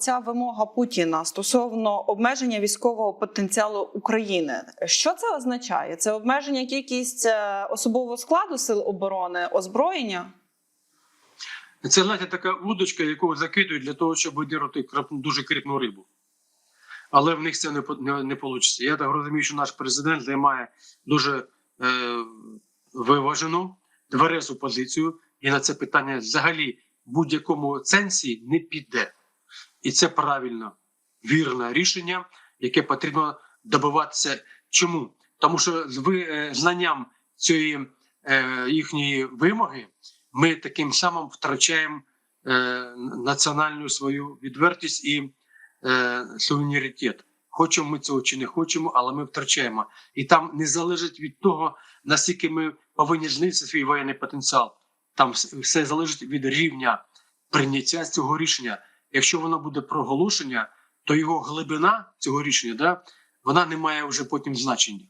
ця вимога Путіна стосовно обмеження військового потенціалу України. Що це означає? Це обмеження кількість е, особового складу сил оборони, озброєння? Це знаєте, така вудочка, яку закидують для того, щоб видірати крап- дуже крупну рибу. Але в них це не, не, не вийде. Я так розумію, що наш президент займає дуже е, виважену, тверезу позицію, і на це питання взагалі в будь-якому сенсі не піде. І це правильно, вірне рішення, яке потрібно добиватися. Чому? Тому що з е, знанням цієї е, їхньої вимоги ми таким самим втрачаємо е, національну свою відвертість і е, суверенітет. Хочемо ми цього чи не хочемо, але ми втрачаємо. І там не залежить від того, наскільки ми повинні знизити свій воєнний потенціал. Там все залежить від рівня прийняття цього рішення. Якщо воно буде проголошення, то його глибина цього рішення, да, вона не має вже потім значення.